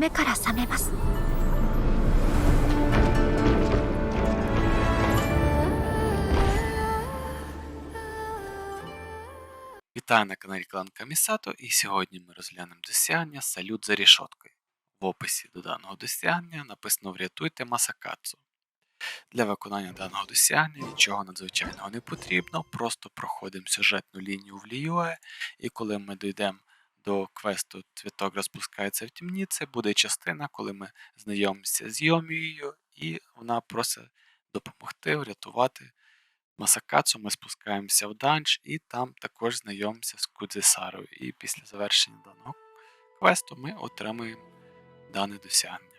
夢から覚めます Вітаю на каналі Клан Камісато і сьогодні ми розглянемо досягнення Салют за рішоткою. В описі до даного досягнення написано Врятуйте Масакацу. Для виконання даного досягнення нічого надзвичайного не потрібно, просто проходимо сюжетну лінію в Ліюе, і коли ми дійдемо до квесту Цвіток розпускається в темніці, буде частина, коли ми знайомимося з Йомією, і вона просить допомогти врятувати Масакацу ми спускаємося в данж і там також знайомимося з Кудзесарою. І після завершення даного квесту ми отримуємо дане досягнення.